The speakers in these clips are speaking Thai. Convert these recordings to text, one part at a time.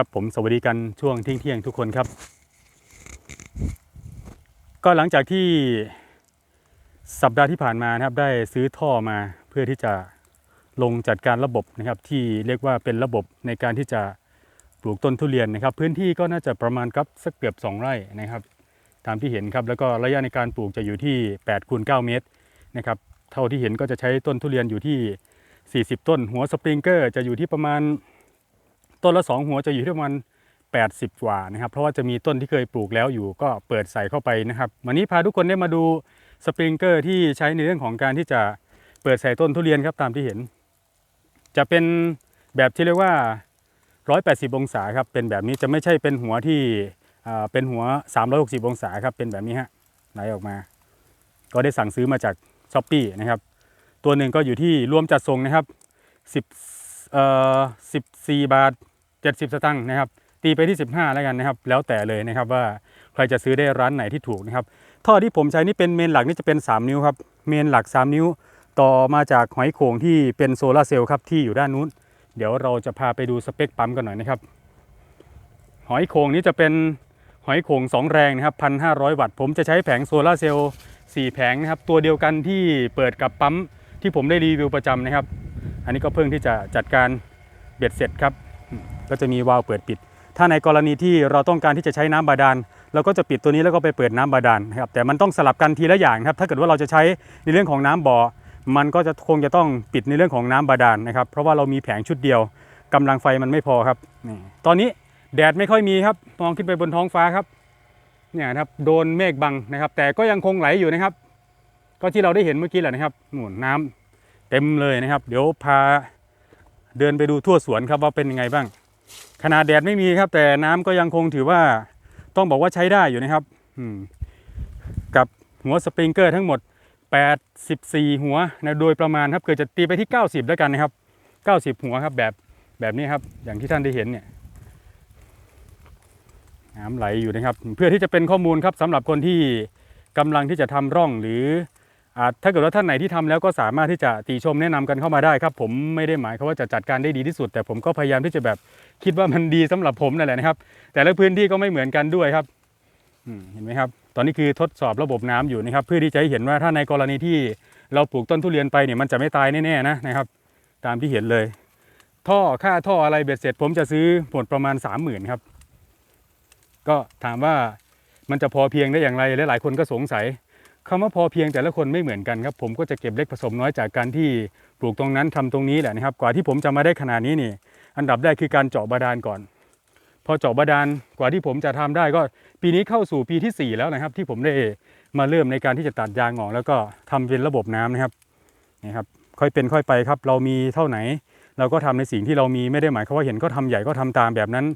ครับผมสวัสดีกันช่วงเที่ยงเที่ยงทุกคนครับ ก็หลังจากที่สัปดาห์ที่ผ่านมานะครับได้ซื้อท่อมาเพื่อที่จะลงจัดการระบบนะครับ ที่เรียกว่าเป็นระบบในการที่จะปลูกต้นทุเรียนนะครับ พื้นที่ก็น่าจะประมาณครับสักเกือบ 2 ไร่นะครับตามที่เห็นครับแล้วก็ระยะในการปลูกจะอยู่ที่8คูณ9เมตรนะครับเท่าที่เห็นก็จะใช้ต้นทุเรียนอยู่ที่ 40 ต้น หัวสปริงเกอร์จะอยู่ที่ประมาณ ต้นละ 2 หัวจะอยู่ที่ประมาณ80 กว่านะครับเพราะว่าจะมีต้นที่เคยปลูกแล้วอยู่ก็เปิดใส่เข้าไปนะครับวันนี้พาทุกคนได้มาดูสปริงเกอร์ที่ใช้ในเรื่องของการที่จะเปิดใส่ต้นทุเรียนครับตามที่เห็น จะเป็นแบบที่เรียกว่า 180 องศาครับเป็นแบบนี้จะไม่ใช่เป็นหัวที่อ่าเป็นหัว 360 องศาครับเป็นแบบนี้ฮะไหลออกมา ก็ได้สั่งซื้อมาจากช้อปปีนะครับตัวหนึ่งก็อยู่ที่รวมจัดส่งนะครับ10เอ่อ14 บาท 70 สตางค์นะครับ ตีไปที่ 15 แล้วกันนะครับ แล้วแต่เลยนะครับว่าใครจะซื้อได้ร้านไหนที่ถูกนะครับ ท่อที่ผมใช้นี่เป็นเมนหลักนี่จะเป็น 3 นิ้วครับ เมนหลัก 3 นิ้ว ต่อมาจากหอยโข่งที่เป็นโซลาเซลล์ครับที่อยู่ด้านนู้น เดี๋ยวเราจะพาไปดูสเปคปั๊มกันหน่อยนะครับ หอยโข่งนี้จะเป็นหอยโข่ง2 แรงนะครับ 1,500 วัตต์ ผมจะใช้แผงโซลาเซลล์4แผงนะครับ ตัวเดียวกันที่เปิดกับปั๊มที่ผมได้รีวิวประจำนะครับ อันนี้ก็เพิ่งที่จะจัดการเบ็ดเสร็จครับ ก็จะมีวาล์วเปิดปิด ถ้าในกรณีที่เราต้องการที่จะใช้น้ำบาดาลเราก็จะปิดตัวนี้แล้วก็ไปเปิดน้ำบาดาลครับแต่มันต้องสลับกันทีละอย่างครับถ้าเกิดว่าเราจะใช้ในเรื่องของน้ำบ่อ มันก็จะคงจะต้องปิดในเรื่องของน้ำบาดาลนะครับเพราะว่าเรามีแผงชุดเดียวกำลังไฟมันไม่พอครับนี่ตอนนี้แดดไม่ค่อยมีครับมองขึ้นไปบนท้องฟ้าครับเนี่ยครับโดนเมฆบังนะครับ แต่ก็ยังคงไหลอยู่นะครับ ก็ที่เราได้เห็นเมื่อกี้แหละนะครับหนุนน้ำเต็มเลยนะครับ เดี๋ยวพาเดินไปดูทั่วสวนครับว่าเป็นยังไงบ้าง ขนาดแดดไม่มีครับ แต่น้ำก็ยังคงถือว่าต้องบอกว่าใช้ได้อยู่นะครับกับหัวสปริงเกอร์ทั้งหมด 84 หัวนะโดยประมาณครับเกิดจะตีไปที่ 90 แล้วกันนะครับ 90 หัวครับแบบแบบนี้ครับ อย่างที่ท่านได้เห็นเนี่ยน้ำไหลอยู่นะครับ เพื่อที่จะเป็นข้อมูลครับสำหรับคนที่กำลังที่จะทำร่องหรือ ถ้าเกิดว่าท่านไหนที่ทำแล้วก็สามารถที่จะติชมแนะนำกันเข้ามาได้ครับ ผมไม่ได้หมายความว่าจะจัดการได้ดีที่สุด แต่ผมก็พยายามที่จะแบบคิดว่ามันดีสำหรับผมนั่นแหละนะครับ แต่ละพื้นที่ก็ไม่เหมือนกันด้วยครับเห็นไหมครับ ตอนนี้คือทดสอบระบบน้ำอยู่นะครับ เพื่อที่จะให้เห็นว่าถ้าในกรณีที่เราปลูกต้นทุเรียนไปเนี่ยมันจะไม่ตายแน่ๆนะนะครับ ตามที่เห็นเลย ท่อค่าท่ออะไรเบ็ดเสร็จ ผมจะซื้อหมดประมาณสามหมื่นครับก็ถามว่ามันจะพอเพียงได้อย่างไรหลายๆคนก็สงสัย คำว่าพอเพียงแต่ละคนไม่เหมือนกันครับผมก็จะเก็บเล็กผสมน้อยจากการที่ปลูกตรงนั้นทำตรงนี้แหละนะครับ กว่าที่ผมจะมาได้ขนาดนี้นี่อันดับแรกคือการเจาะบาดาลก่อน พอเจาะบาดาลกว่าที่ผมจะทำได้ก็ปีนี้เข้าสู่ปีที่ 4 แล้วนะครับ ที่ผมได้มาเริ่มในการที่จะตัดยางออกแล้วก็ทำเป็นระบบน้ำนะครับนี่ครับค่อยเป็นค่อยไปครับ เรามีเท่าไหน เราก็ทำในสิ่งที่เรามีไม่ได้หมายความว่าเห็นก็ทำใหญ่ก็ทำตามแบบนั้น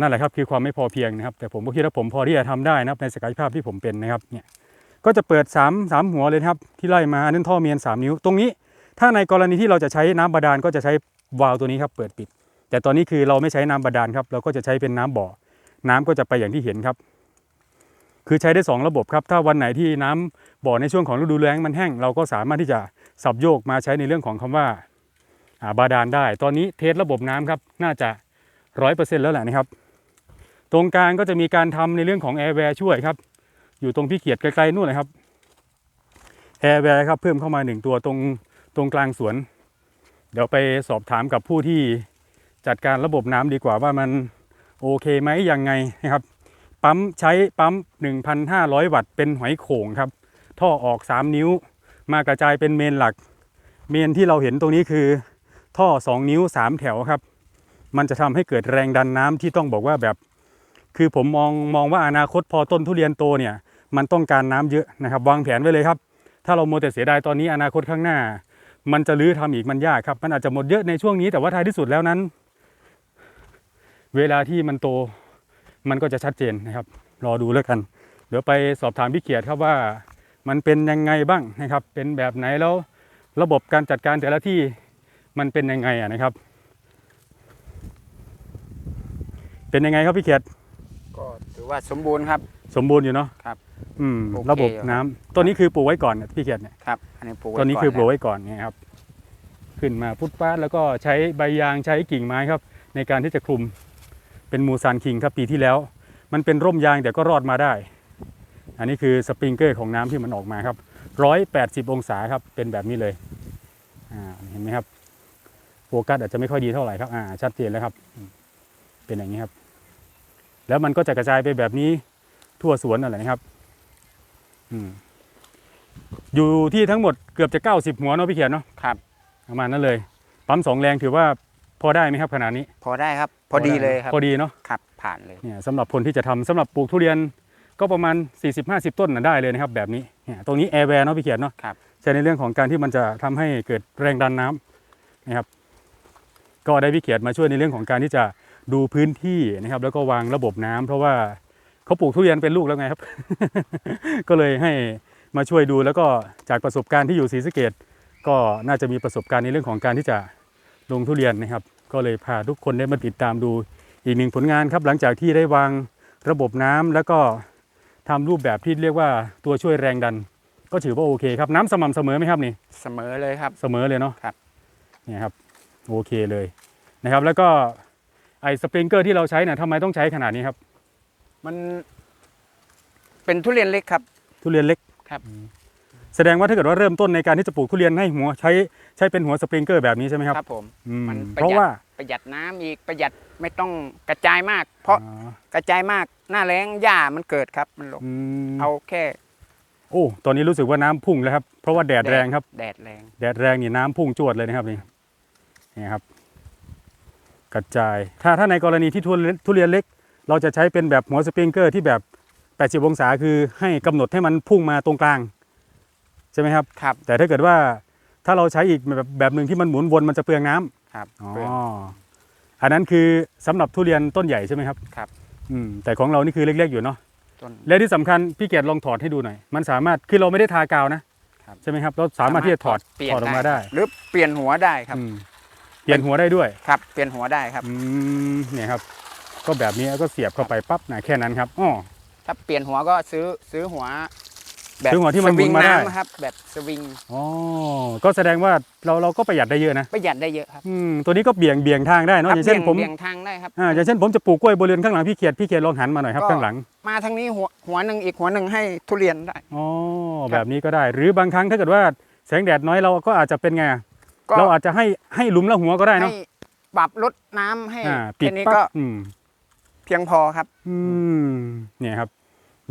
นั่นแหละครับคือความไม่พอเพียงนะครับ แต่ผมก็คิดว่าผมพอที่จะทำได้นะครับในศักยภาพที่ผมเป็นนะครับเนี่ย ก็จะเปิด3 3หัวเลยครับที่ไล่มาอันนั้นท่อเมียน 3 นิ้ว ตรงนี้ ถ้าในกรณีที่เราจะใช้น้ำบาดาลก็จะใช้วาล์วตัวนี้ครับเปิดปิด แต่ตอนนี้คือเราไม่ใช้น้ำบาดาลครับเราก็จะใช้เป็นน้ำบ่อ น้ำก็จะไปอย่างที่เห็นครับ คือใช้ได้ 2 ระบบครับถ้าวันไหนที่น้ำบ่อในช่วงของฤดูแล้งมันแห้ง เราก็สามารถที่จะสับโยกมาใช้ในเรื่องของคำว่าอ่าบาดาลได้ ตอนนี้เทสระบบน้ำครับน่าจะร้อยเปอร์เซ็นต์แล้วแหละนะครับ ตรงกลางก็จะมีการทำในเรื่องของแอร์แวร์ช่วยครับ อยู่ตรงพี่เกียรติไกลๆนู่นเลยครับแอร์แวร์ครับเพิ่มเข้ามาหนึ่งตัวตรงตรงกลางสวน เดี๋ยวไปสอบถามกับผู้ที่จัดการระบบน้ำดีกว่าว่ามันโอเคไหมยังไงนะครับ ปั๊มใช้ปั๊ม 1,500 วัตต์เป็นหอยโข่งครับ ท่อออก 3 นิ้ว มากระจายเป็นเมนหลัก เมนที่เราเห็นตรงนี้คือ ท่อ 2 นิ้ว 3 แถวครับ มันจะทำให้เกิดแรงดันน้ำที่ต้องบอกว่าแบบ คือผมมองมองว่าอนาคตพอต้นทุเรียนโตเนี่ย มันต้องการน้ำเยอะนะครับ วางแผนไว้เลยครับ ถ้าเราโมวแต่เสียดายตอนนี้อนาคตข้างหน้า มันจะรื้อทำอีกมันยากครับ มันอาจจะหมดเยอะในช่วงนี้แต่ว่าท้ายที่สุดแล้วนั้น เวลาที่มันโตมันก็จะชัดเจนนะครับ รอดูแล้วกัน เดี๋ยวไปสอบถามพี่เกียรติครับว่ามันเป็นยังไงบ้างนะครับ เป็นแบบไหนแล้วระบบการจัดการแต่ละที่มันเป็นยังไงอะนะครับ เป็นยังไงครับพี่เกียรติก็ถือว่าสมบูรณ์ครับ สมบูรณ์อยู่เนาะครับ อืมโอเคระบบอยู่ครับ น้ำต้นนี้คือปลูกไว้ก่อนเนี่ยพี่เกียรติเนี่ยครับ อันนี้ปลูกไว้ต้นนี้คือปลูกก่ไว้ก่อนเนี่ยครับ ขึ้นมาพุทธป้าดแล้วก็ใช้ใบยางใช้กิ่งไม้ครับ ในการที่จะคลุมเป็นมูซานคิงครับปีที่แล้ว มันเป็นร่มยางแต่ก็รอดมาได้ อันนี้คือสปริงเกอร์ของน้ำที่มันออกมาครับร้อยแปดสิบองศาครับเป็นแบบนี้เลยอ่าเห็นไหมครับโฟกัสอาจจะไม่ค่อยดีเท่าไหร่ครับอ่าชัดเจนแล้วครับอืมเป็นอย่างนี้ครับ แล้วมันก็จะกระจายไปแบบนี้ทั่วสวนอะไรนะครับ อืมอยู่ที่ทั้งหมดเกือบจะ 90 หัวเนาะพี่เขียนเนาะครับ ประมาณนั้นเลย ปั๊มสองแรงถือว่าพอได้ไหมครับขนาดนี้ พอได้ครับ พอดีเลยครับพอดีเนาะครับ ผ่านเลยเนี่ยสำหรับคนที่จะทำสำหรับปลูกทุเรียนก็ประมาณ 40-50 ต้นนะได้เลยนะครับ แบบนี้เนี่ยตรงนี้แอร์แวร์เนาะพี่เขียนเนาะครับใช่ในเรื่องของการที่มันจะทำให้เกิดแรงดันน้ำนะครับ ก็ได้พี่เขียนมาช่วยในเรื่องของการที่จะดูพื้นที่นะครับ แล้วก็วางระบบน้ำเพราะว่า เขาปลูกทุเรียนเป็นลูกแล้วไงครับ ก็เลยให้มาช่วยดูแล้วก็จากประสบการณ์ที่อยู่ศรีสะเกดก็น่าจะมีประสบการณ์ในเรื่องของการที่จะลงทุเรียนนะครับ ก็เลยพาทุกคนได้มาติดตามดูอีกหนึ่งผลงานครับ หลังจากที่ได้วางระบบน้ำแล้วก็ทำรูปแบบที่เรียกว่าตัวช่วยแรงดัน ก็ถือว่าโอเคครับน้ำสม่ำเสมอไหมครับนี่เสมอเลยครับ เสมอเลยเนาะครับเนี่ยครับโอเคเลยนะครับ แล้วก็ไอ้สปริงเกอร์ที่เราใช้เนี่ยทำไมต้องใช้ขนาดนี้ครับ มันเป็นทุเรียนเล็กครับ ทุเรียนเล็กครับอืมแสดงว่าถ้าเกิดว่าเริ่มต้นในการที่จะปลูกทุเรียนให้หัวใช้ใช้เป็นหัวสปริงเกอร์แบบนี้ใช่ไหมครับครับผมอืมมันประหยัดเพราะว่า ประหยัดน้ำอีกประหยัดไม่ต้องกระจายมาก เพราะอ๋อกระจายมากหน้าแรงหญ้ามันเกิดครับมันลงอืมเอาแค่โอ้ตอนนี้รู้สึกว่าน้ำพุ่งแล้วครับเพราะว่าแดดแรงครับ แดดแรง แดดแรงนี่น้ำพุ่งจวดเลยนะครับนี่นี่ครับ กระจาย ถ้าถ้าในกรณีที่ทุเรียนทุเรียนเล็ก เราจะใช้เป็นแบบหัวสปริงเกอร์ที่แบบ 80 องศาคือให้กำหนดให้มันพุ่งมาตรงกลาง ใช่ไหมครับครับ แต่ถ้าเกิดว่าถ้าเราใช้อีกแบบแบบหนึ่งที่มันหมุนวนมันจะเปลืองน้ำครับอ๋อเปลืองอันนั้นคือสำหรับทุเรียนต้นใหญ่ใช่ไหมครับครับอืมแต่ของเรานี่คือเล็กๆอยู่เนาะต้นและที่สำคัญพี่เกียรติลองถอดให้ดูหน่อย มันสามารถคือเราไม่ได้ทากาวนะครับใช่ไหมครับเราสามารถที่จะถอดเปลี่ยนถอดออกมาได้ หรือเปลี่ยนหัวได้ครับอืมเปลี่ยนหัวได้ด้วยครับ เปลี่ยนหัวได้ครับอืมเนี่ยครับ ก็แบบนี้ก็เสียบเข้าไปปั๊บนะแค่นั้นครับอ๋อ ถ้าเปลี่ยนหัวก็ซื้อซื้อหัวแบบซื้อหัวที่มันสวิงหมุนมาได้ำครับ แบบสวิงอ๋อก็แสดงว่าเราเราก็ประหยัดได้เยอะนะประหยัดได้เยอะครับอืมตัวนี้ก็เบี่ยงเบี่ยงทางได้เนอะครับอย่างเช่นผมเบี่ยงทางได้ครับ อ่าอย่างเช่นผมจะปลูกกล้วยบริเวณข้างหลังพี่เขียดพี่เขียดลองหันมาหน่อยครับก็ ข้างหลังมาทางนี้หัวหัวหนึ่งอีกหัวหนึ่งให้ทุเรียนได้ อ๋อแบบนี้ก็ได้ หรือบางครั้งถ้าเกิดว่าแสงแดดน้อยเราก็อาจจะเป็นไงอะก็เราอาจจะให้ให้หลุมละหัวก็ได้ให้เนาะปรับลดน้ำให้อ่าปิดแค่นี้ปั๊ก็บอืมเพียงพอครับ อืมเนี่ยครับ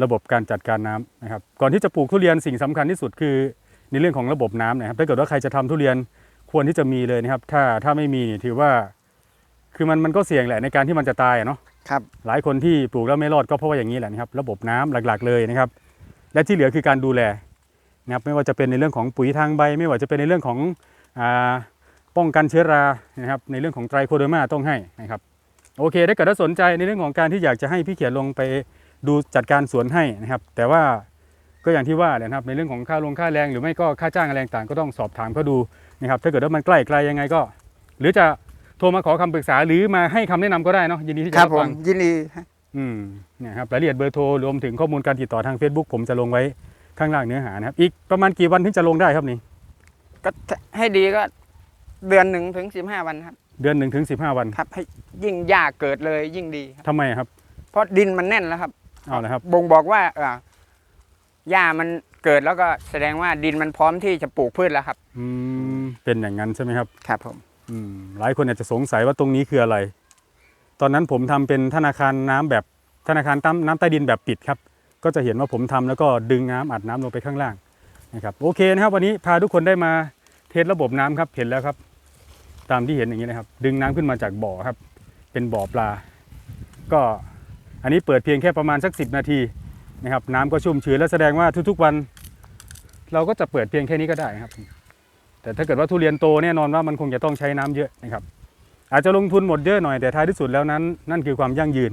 ระบบการจัดการน้ำนะครับ ก่อนที่จะปลูกทุเรียนสิ่งสำคัญที่สุดคือในเรื่องของระบบน้ำนะครับ ถ้าเกิดว่าใครจะทำทุเรียนควรที่จะมีเลยนะครับ ถ้าถ้าไม่มีนี่ถือว่า คือมันมันก็เสี่ยงแหละในการที่มันจะตายอะเนาะครับหลายคนที่ปลูกแล้วไม่รอดก็เพราะว่าอย่างนี้แหละนะครับ ระบบน้ำหลักๆ เลยนะครับ และที่เหลือคือการดูแลนะครับไม่ว่าจะเป็นในเรื่องของปุ๋ยทางใบ ไม่ว่าจะเป็นในเรื่องของอาป้องกันเชื้อรานะครับ ในเรื่องของไตรโคเดอร์มาต้องให้นะครับ โอเคถ้าเกิดว่าสนใจในเรื่องของการที่อยากจะให้พี่เขียนลงไปดูจัดการสวนให้นะครับ แต่ว่าก็อย่างที่ว่าแหละนะครับในเรื่องของค่าลงค่าแรงหรือไม่ก็ค่าจ้างอะไรต่างๆก็ต้องสอบถามเขาดูนะครับถ้าเกิดว่ามันใกล้ไกลยังไงก็ หรือจะโทรมาขอคำปรึกษาหรือมาให้คำแนะนำก็ได้เนาะยินดีที่คจะรับรับผฟัมงยินดีฮะอืมเนี่ยครับรายละเอียดเบอร์โทรรวมถึงข้อมูลการติดต่อทาง Facebook ผมจะลงไว้ข้างล่างเนื้อหานะครับ อีกประมาณกี่วันถึงจะลงได้ครับนี่ก็ให้ดีก็เดือนหนึ่งถึงสิบห้าวันครับ เดือนหนึ่งถึงสิบห้าวันครับให้ยิ่งหญ้าเกิดเลยยิ่งดีครับทำไมครับ เพราะดินมันแน่นแล้วครับเอาละครับบ่งบอกว่าเอ่อหญ้ามันเกิดแล้วก็แสดงว่าดินมันพร้อมที่จะปลูกพืชแล้วครับ อืมเป็นอย่างนั้นใช่ไหมครับ ครับผม อืมหลายคนอาจจะสงสัยว่าตรงนี้คืออะไร ตอนนั้นผมทำเป็นธนาคารน้ำแบบธนาคารตั้มน้ำใต้ดินแบบปิดครับ ก็จะเห็นว่าผมทำแล้วก็ดึงน้ำอัดน้ำลงไปข้างล่างนะครับ โอเคนะครับ วันนี้พาทุกคนได้มาเทสระบบน้ำครับ เห็นแล้วครับ ตามที่เห็นอย่างนี้นะครับ ดึงน้ำขึ้นมาจากบ่อครับ เป็นบ่อปลา ก็อันนี้เปิดเพียงแค่ประมาณสัก 10 นาทีนะครับ น้ำก็ชุ่มชื้นและแสดงว่าทุกๆวัน เราก็จะเปิดเพียงแค่นี้ก็ได้ครับ แต่ถ้าเกิดว่าทุเรียนโตแน่นอนว่ามันคงจะต้องใช้น้ำเยอะนะครับ อาจจะลงทุนหมดเยอะหน่อยแต่ท้ายที่สุดแล้วนั้นนั่นคือความยั่งยืน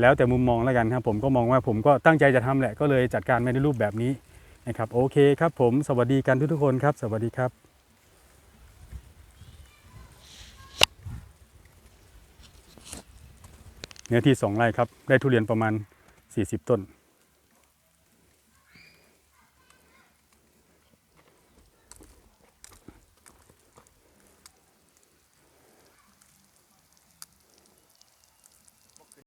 แล้วแต่มุมมองแล้วกันครับ ผมก็มองว่าผมก็ตั้งใจจะทำแหละก็เลยจัดการไม่ในรูปแบบนี้นะครับ โอเคครับ ผมสวัสดีกันทุกๆคนครับ สวัสดีครับ เนื้อที่สองไร่ครับ ได้ทุเรียนประมาณ 40 ต้น